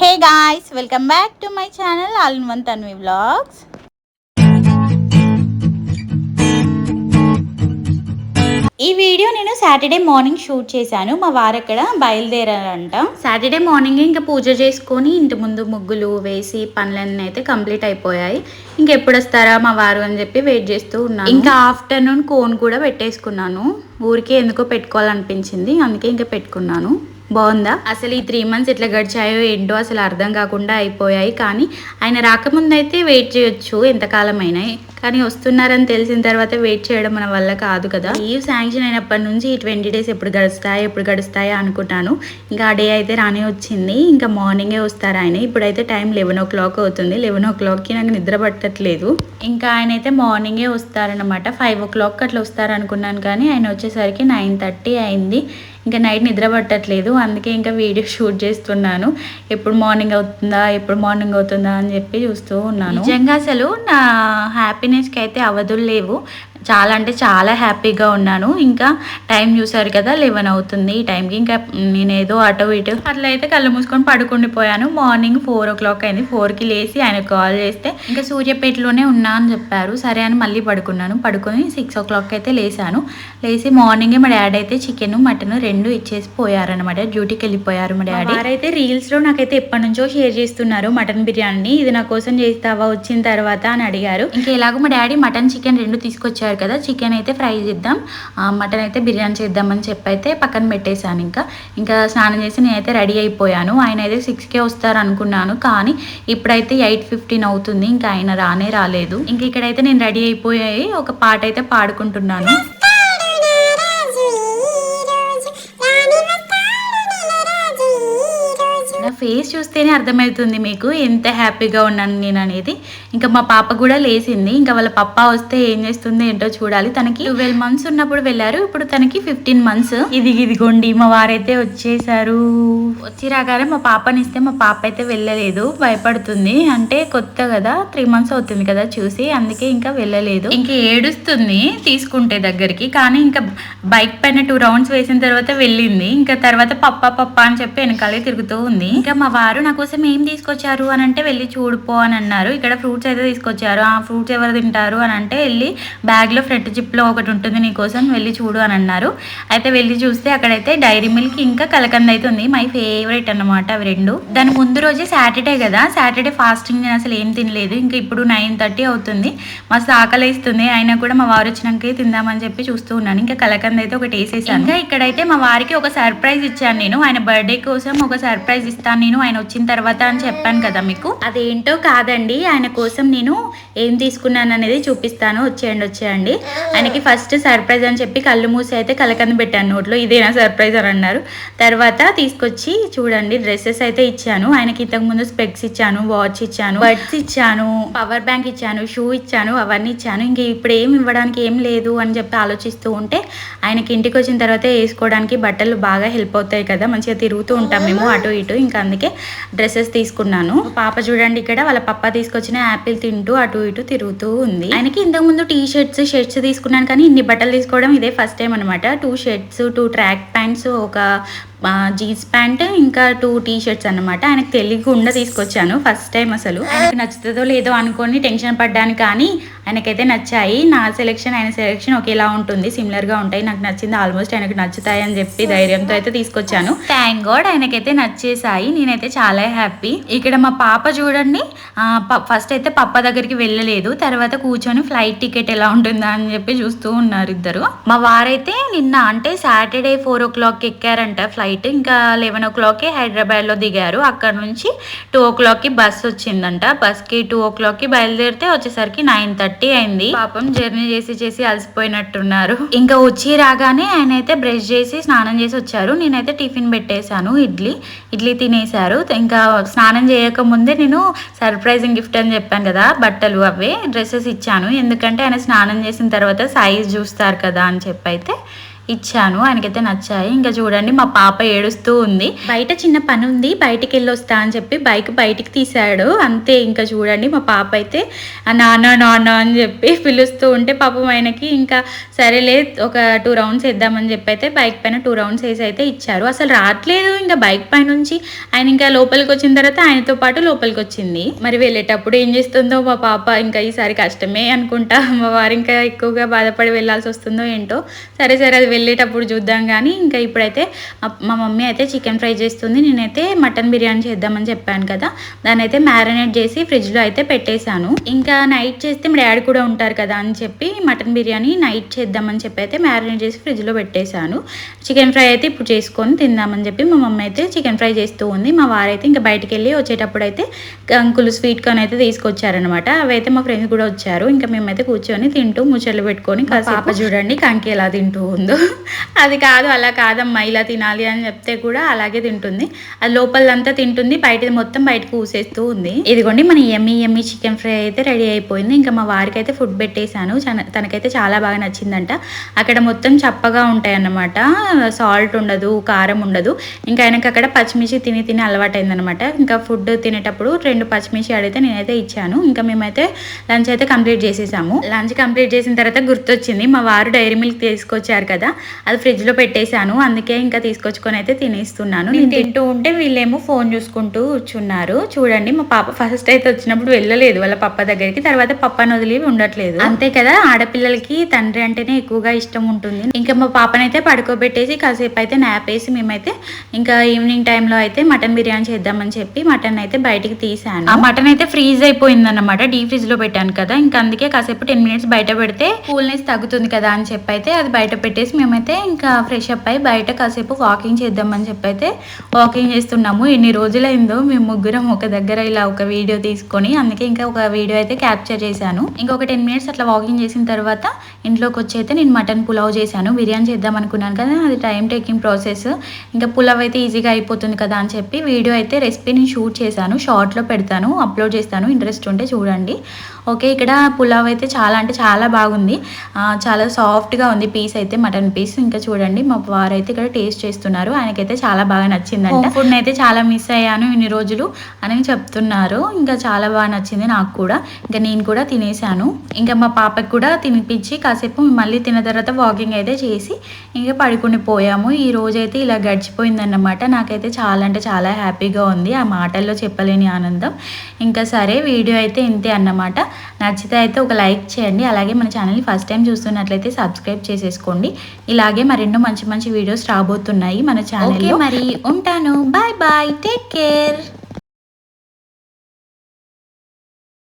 Hey guys welcome back to my channel all in one Tanvi vlogs. ఈ video నేను Saturday morning shoot చేశాను. మా వారు అక్కడ బయలుదేరారంట. సాటర్డే మార్నింగ్ ఇంకా పూజ చేసుకొని ఇంటి ముందు ముగ్గులు వేసి పనులన్నీ అయితే కంప్లీట్ అయిపోయాయి. ఇంకెప్పుడు వస్తారా మా వారు అని చెప్పి వెయిట్ చేస్తూ ఉన్నాను. ఇంకా ఆఫ్టర్నూన్ కోన్ కూడా పెట్టేసుకున్నాను. ఊరికే ఎందుకో పెట్టుకోవాలనిపించింది. అందుకే ఇంకా పెట్టుకున్నాను. బాగుందా? అసలు ఈ త్రీ మంత్స్ ఎట్లా గడిచాయో ఏంటో అసలు అర్థం కాకుండా అయిపోయాయి. కానీ ఆయన రాకముందు అయితే వెయిట్ చేయొచ్చు. ఎంతకాలం కానీ వస్తున్నారని తెలిసిన తర్వాత వెయిట్ చేయడం మన వల్ల కాదు కదా. లీవ్ శాంక్షన్ అయినప్పటి నుంచి ఈ ట్వంటీ డేస్ ఎప్పుడు గడుస్తాయి ఎప్పుడు గడుస్తాయా అనుకుంటాను. ఇంకా ఆ డే అయితే రాని వచ్చింది. ఇంకా మార్నింగే వస్తారు ఆయన. ఇప్పుడైతే టైం లెవెన్ ఓ క్లాక్ అవుతుంది. లెవెన్ ఓ క్లాక్కి నాకు నిద్ర పట్టట్లేదు. ఇంకా ఆయన అయితే మార్నింగే వస్తారనమాట ఫైవ్ ఓ క్లాక్ అట్లా వస్తారనుకున్నాను కానీ ఆయన వచ్చేసరికి నైన్ థర్టీ అయింది. ఇంకా నైట్ నిద్ర పట్టట్లేదు. అందుకే ఇంకా వీడియో షూట్ చేస్తున్నాను. ఎప్పుడు మార్నింగ్ అవుతుందా ఎప్పుడు మార్నింగ్ అవుతుందా అని చెప్పి చూస్తూ ఉన్నాను. నిజంగా అసలు నా మెయింటెనెన్స్కి అయితే అవధులు లేవు. చాలా అంటే చాలా హ్యాపీగా ఉన్నాను. ఇంకా టైం చూసారు కదా లెవెన్ అవుతుంది. ఈ టైంకి ఇంకా నేను ఏదో అటు ఇటు అట్లా అయితే కళ్ళు మూసుకొని పడుకుండిపోయాను. మార్నింగ్ ఫోర్ ఓ క్లాక్ అయింది. ఫోర్కి లేచి ఆయన కాల్ చేస్తే ఇంకా సూర్యాపేటలోనే ఉన్నా అని చెప్పారు. సరే అని మళ్ళీ పడుకున్నాను. పడుకొని సిక్స్ ఓ క్లాక్ అయితే లేసాను లేచి మార్నింగే మా డాడీ అయితే చికెన్ మటన్ రెండు ఇచ్చేసి పోయారనమాట డ్యూటీకి వెళ్ళిపోయారు మా డాడీ. అయితే రీల్స్లో నాకైతే ఎప్పటి నుంచో షేర్ చేస్తున్నారు మటన్ బిర్యానీ ఇది నా కోసం చేస్తావా? వచ్చిన తర్వాత అని అడిగారు. ఇంకా ఎలాగో మా డాడీ మటన్ చికెన్ రెండు తీసుకొచ్చారు. కదా చికెన్ అయితే ఫ్రై చేద్దాం. మటన్ అయితే బిర్యానీ చేద్దామని చెప్పి అయితే పక్కన పెట్టేశాను ఇంకా. ఇంకా స్నానం చేసి నేనైతే రెడీ అయిపోయాను. ఆయన అయితే సిక్స్కే వస్తారు అనుకున్నాను కానీ ఇప్పుడైతే ఎయిట్ ఫిఫ్టీన్ అవుతుంది ఇంకా ఆయన రానే రాలేదు. ఇంకా ఇక్కడైతే నేను రెడీ అయిపోయాయి ఒక పాట అయితే పాడుకుంటున్నాను. ఫేస్ చూస్తేనే అర్థమవుతుంది మీకు ఎంత హ్యాపీగా ఉన్నాను నేను అనేది. ఇంకా మా పాప కూడా లేచింది. ఇంకా వాళ్ళ పప్ప వస్తే ఏం చేస్తుంది ఏంటో చూడాలి. తనకి ట్వెల్వ్ మంత్స్ ఉన్నప్పుడు వెళ్ళారు. ఇప్పుడు తనకి ఫిఫ్టీన్ మంత్స్. ఇది ఇదిగోండి మా వారైతే వచ్చేసారు. వచ్చి రాగానే మా పాపని ఇస్తే మా పాప అయితే వెళ్ళలేదు. భయపడుతుంది. అంటే కొత్త కదా త్రీ మంత్స్ అవుతుంది కదా చూసి అందుకే ఇంకా వెళ్ళలేదు. ఇంకా ఏడుస్తుంది తీసుకుంటే దగ్గరికి. కానీ ఇంకా బైక్ పైన టూ రౌండ్స్ వేసిన తర్వాత వెళ్ళింది. ఇంకా తర్వాత పప్ప పప్ప అని చెప్పి వెనకాలే తిరుగుతూ ఉంది. ఇంకా మా వారు నా కోసం ఏం తీసుకొచ్చారు అని అంటే వెళ్ళి చూడుపో అని అన్నారు. ఇక్కడ ఫ్రూట్స్ అయితే తీసుకొచ్చారు. ఆ ఫ్రూట్స్ ఎవరు తింటారు అని అంటే వెళ్ళి బ్యాగ్లో ఫ్రంట్ జిప్లో ఒకటి ఉంటుంది నీ కోసం వెళ్ళి చూడు అని అన్నారు. అయితే వెళ్ళి చూస్తే అక్కడైతే డైరీ మిల్క్ ఇంకా కలకంద అయితే ఉంది. మై ఫేవరెట్ అన్నమాట అవి రెండు. దాని ముందు రోజే సాటర్డే కదా. సాటర్డే ఫాస్టింగ్ నేను అసలు ఏం తినలేదు. ఇంకా ఇప్పుడు నైన్ థర్టీ అవుతుంది. మస్తు ఆకలి వేస్తుంది. అయినా కూడా మా వారు వచ్చినాకే తిందామని చెప్పి చూస్తూ ఉన్నాను. ఇంకా కలకంద అయితే ఒకటి వేసేసాను. ఇంకా ఇక్కడైతే మా వారికి ఒక సర్ప్రైజ్ ఇచ్చాను నేను. ఆయన బర్త్డే కోసం ఒక సర్ప్రైజ్ ఇస్తాను నేను ఆయన వచ్చిన తర్వాత అని చెప్పాను కదా మీకు. అదేంటో కాదండి ఆయన కోసం నేను ఏం తీసుకున్నాను అనేది చూపిస్తాను. వచ్చేయండి వచ్చేయండి. ఆయనకి ఫస్ట్ సర్ప్రైజ్ అని చెప్పి కళ్ళు మూసి అయితే కలకంద పెట్టాను. నోట్లో ఇదేనా సర్ప్రైజ్ అని అన్నారు. తర్వాత తీసుకొచ్చి చూడండి డ్రెస్సెస్ అయితే ఇచ్చాను. ఆయనకి ఇంతకు ముందు స్పెక్స్ ఇచ్చాను వాచ్ ఇచ్చాను బడ్స్ ఇచ్చాను పవర్ బ్యాంక్ ఇచ్చాను షూ ఇచ్చాను అవన్నీ ఇచ్చాను. ఇంక ఇప్పుడు ఏం ఇవ్వడానికి ఏం లేదు అని చెప్పి ఆలోచిస్తూ ఉంటే ఆయనకి ఇంటికి వచ్చిన తర్వాత వేసుకోవడానికి బట్టలు బాగా హెల్ప్ అవుతాయి కదా. మంచిగా తిరుగుతూ ఉంటాం మేము అటు ఇటు. ఇంకా అందుకే డ్రెస్సెస్ తీసుకున్నాను. పాప చూడండి ఇక్కడ వాళ్ళ పప్ప తీసుకొచ్చిన యాపిల్ తింటూ అటు ఇటు తిరుగుతూ ఉంది. ఆయనకి ఇంతకు ముందు టీ షర్ట్స్ షర్ట్స్ తీసుకున్నాను కానీ ఇన్ని బట్టలు తీసుకోవడం ఇదే ఫస్ట్ టైం అనమాట two shirts two track pants ఒక జీన్స్ ప్యాంట్ ఇంకా టూ టీ షర్ట్స్ అనమాట ఆయనకు తెలియకుండా తీసుకొచ్చాను ఫస్ట్ టైం అసలు. ఆయనకు నచ్చుతుందో లేదో అనుకొని టెన్షన్ పడ్డాను కానీ ఆయనకైతే నచ్చాయి. నా సెలెక్షన్ ఆయన సెలెక్షన్ ఒకేలా ఉంటుంది. సిమిలర్గా ఉంటాయి. నాకు నచ్చింది ఆల్మోస్ట్ ఆయనకు నచ్చుతాయి అని చెప్పి ధైర్యంతో అయితే తీసుకొచ్చాను. థ్యాంక్ గాడ్ ఆయనకైతే నచ్చేసాయి నేనైతే చాలా హ్యాపీ ఇక్కడ మా పాప చూడండి. ఫస్ట్ అయితే పప్ప దగ్గరికి వెళ్ళలేదు. తర్వాత కూర్చొని ఫ్లైట్ టికెట్ ఎలా ఉంటుందా అని చెప్పి చూస్తూ ఉన్నారు ఇద్దరు. మా వారైతే నిన్న అంటే సాటర్డే ఫోర్ ఓ క్లాక్ ఎక్కారంట ఫ్లైట్ ఇంకా లెవెన్ ఓ క్లాక్కి హైదరాబాద్లో దిగారు. అక్కడ నుంచి టూ ఓ క్లాక్కి బస్ వచ్చిందంట. బస్కి టూ ఓ క్లాక్కి బయలుదేరితే వచ్చేసరికి నైన్ థర్టీ అయింది. పాపం జర్నీ చేసి చేసి అలసిపోయినట్టున్నారు. ఇంకా వచ్చి రాగానే ఆయన అయితే బ్రష్ చేసి స్నానం చేసి వచ్చారు. నేనైతే టిఫిన్ పెట్టేశాను. ఇడ్లీ ఇడ్లీ తినేశారు. ఇంకా స్నానం చేయక ముందే నేను సర్ప్రైజింగ్ గిఫ్ట్ అని చెప్పాను కదా బట్టలు అవే డ్రెస్సెస్ ఇచ్చాను. ఎందుకంటే ఆయన స్నానం చేసిన తర్వాత సైజ్ చూస్తారు కదా అని చెప్పైతే ఇచ్చాను. ఆయనకైతే నచ్చాయి. ఇంకా చూడండి మా పాప ఏడుస్తూ ఉంది. బయట చిన్న పని ఉంది. బయటికి వెళ్ళొస్తా అని చెప్పి బైక్ బయటికి తీశాడు. అంతే ఇంకా చూడండి మా పాప అయితే నాన్న నాన్న అని చెప్పి పిలుస్తూ ఉంటే పాపం ఆయనకి ఇంకా సరేలే ఒక టూ రౌండ్స్ వేద్దామని చెప్పి అయితే బైక్ పైన టూ రౌండ్స్ వేసి అయితే ఇచ్చారు. అసలు రావట్లేదు. ఇంకా బైక్ పై నుంచి ఆయన ఇంకా లోపలికి వచ్చిన తర్వాత ఆయనతో పాటు లోపలికి వచ్చింది. మరి వెళ్ళేటప్పుడు ఏం చేస్తుందో మా పాప ఇంకా ఈసారి కష్టమే అనుకుంటా. మా వారు ఇంకా ఎక్కువగా బాధపడి వెళ్ళాల్సి వస్తుందో ఏంటో. సరే సరే అది వెళ్ళేటప్పుడు చూద్దాం కానీ ఇంకా ఇప్పుడైతే మా- మమ్మీ అయితే చికెన్ ఫ్రై చేస్తుంది. నేనైతే మటన్ బిర్యానీ చేద్దామని చెప్పాను కదా. దాన్ని అయితే మ్యారినేట్ చేసి ఫ్రిడ్జ్లో అయితే పెట్టేశాను. ఇంకా నైట్ చేస్తే మా డాడీ కూడా ఉంటారు కదా అని చెప్పి మటన్ బిర్యానీ నైట్ చేద్దామని చెప్పి అయితే మ్యారినేట్ చేసి ఫ్రిడ్జ్లో పెట్టేశాను. చికెన్ ఫ్రై అయితే ఇప్పుడు చేసుకొని తిందామని చెప్పి మా మమ్మీ అయితే చికెన్ ఫ్రై చేస్తూ ఉంది. మా వారైతే ఇంకా బయటికి వెళ్ళి వచ్చేటప్పుడు అయితే అంకులు స్వీట్ కార్న్ అయితే తీసుకొచ్చారనమాట అవి అయితే మా ఫ్రెండ్స్ కూడా వచ్చారు. ఇంకా మేమైతే కూర్చొని తింటూ ముచ్చట్లు పెట్టుకొని పాప చూడండి కంకి ఎలా తింటూ ఉందో. అది కాదు అలా కాదమ్మా ఇలా తినాలి అని చెప్తే కూడా అలాగే తింటుంది. అది లోపలంతా తింటుంది బయటది మొత్తం బయటకు ఊసేస్తూ ఉంది. ఇదిగోండి మన ఎమ్మి ఎమ్మి చికెన్ ఫ్రై అయితే రెడీ అయిపోయింది. ఇంకా మా వారికి అయితే ఫుడ్ పెట్టేశాను. తనకైతే చాలా బాగా నచ్చిందంట. అక్కడ మొత్తం చప్పగా ఉంటాయి అన్నమాట సాల్ట్ ఉండదు కారం ఉండదు. ఇంకా ఆయనకి అక్కడ పచ్చిమిర్చి తిని తిని అలవాటైందనమాట ఇంకా ఫుడ్ తినేటప్పుడు రెండు పచ్చిమిర్చి అడిగితే నేనైతే ఇచ్చాను. ఇంకా మేమైతే లంచ్ అయితే కంప్లీట్ చేసేసాము. లంచ్ కంప్లీట్ చేసిన తర్వాత గుర్తొచ్చింది మా వారు డైరీ మిల్క్ తీసుకొచ్చారు కదా. అది ఫ్రిడ్జ్లో పెట్టేశాను. అందుకే ఇంకా తీసుకొచ్చుకొని అయితే తినేస్తున్నాను. నేను తింటూ ఉంటే వీళ్ళేమో ఫోన్ చూసుకుంటూ కూర్చున్నారు చూడండి మా పాప ఫస్ట్ అయితే వచ్చినప్పుడు వెళ్ళలేదు వాళ్ళ పప్ప దగ్గరికి. తర్వాత పప్పని వదిలి ఉండట్లేదు. అంతే కదా ఆడపిల్లలకి తండ్రి అంటేనే ఎక్కువగా ఇష్టం ఉంటుంది. ఇంకా మా పాపనైతే పడుకోబెట్టేసి కాసేపు అయితే నాప్ వేసి మేమైతే ఇంకా ఈవినింగ్ టైంలో అయితే మటన్ బిర్యానీ చేద్దామని చెప్పి మటన్ అయితే బయటికి తీసాను ఆ మటన్ అయితే ఫ్రీజ్ అయిపోయింది అనమాట డీ ఫ్రిడ్జ్లో పెట్టాను కదా. ఇంకా అందుకే కాసేపు టెన్ మినిట్స్ బయట పెడితే కూల్నెస్ తగ్గుతుంది కదా అని చెప్పి అయితే అది బయట పెట్టేసి మేమైతే ఇంకా ఫ్రెష్ అప్ అయి బయట కాసేపు వాకింగ్ చేద్దామని చెప్పి అయితే వాకింగ్ చేస్తున్నాము. ఎన్ని రోజులైందో మేము ముగ్గురం ఒక దగ్గర ఇలా ఒక వీడియో తీసుకొని అందుకే ఇంకా ఒక వీడియో అయితే క్యాప్చర్ చేశాను. ఇంకొక టెన్ మినిట్స్ అట్లా వాకింగ్ చేసిన తర్వాత ఇంట్లోకి వచ్చి అయితే నేను మటన్ పులావ్ చేశాను. బిర్యానీ చేద్దాం అనుకున్నాను కదా అది టైం టేకింగ్ ప్రాసెస్ ఇంకా పులావ్ అయితే ఈజీగా అయిపోతుంది కదా అని చెప్పి వీడియో అయితే రెసిపీ నేను షూట్ చేశాను. షార్ట్లో పెడతాను అప్లోడ్ చేస్తాను. ఇంట్రెస్ట్ ఉంటే చూడండి. ఓకే ఇక్కడ పులావ్ అయితే చాలా అంటే చాలా బాగుంది. చాలా సాఫ్ట్గా ఉంది పీస్ అయితే మటన్ పీస్. ఇంకా చూడండి మా వారు అయితే ఇక్కడ టేస్ట్ చేస్తున్నారు. ఆయనకైతే చాలా బాగా నచ్చిందంట. ఫుడ్ అయితే చాలా మిస్ అయ్యాను ఇన్ని రోజులు అని చెప్తున్నారు. ఇంకా చాలా బాగా నచ్చింది నాకు కూడా. ఇంకా నేను కూడా తినేసాను. ఇంకా మా పాపకి కూడా తినిపించి కాసేపు మళ్ళీ తిన్న తర్వాత వాకింగ్ అయితే చేసి ఇంకా పడుకుని పోయాము. ఈ రోజు అయితే ఇలా గడిచిపోయిందన్నమాట. నాకైతే చాలా అంటే చాలా హ్యాపీగా ఉంది. ఆ మాటల్లో చెప్పలేని ఆనందం. ఇంకా సరే వీడియో అయితే ఇంతే అన్నమాట. నచ్చితే అయితే ఒక లైక్ చేయండి. అలాగే మన ఛానల్ని ఫస్ట్ టైం చూస్తున్నట్లయితే సబ్స్క్రైబ్ చేసేసుకోండి. ఇలాగే మరెన్నో మంచి మంచి వీడియోస్ రాబోతున్నాయి మన ఛానల్లో. మరి ఉంటాను. Bye bye. Take care.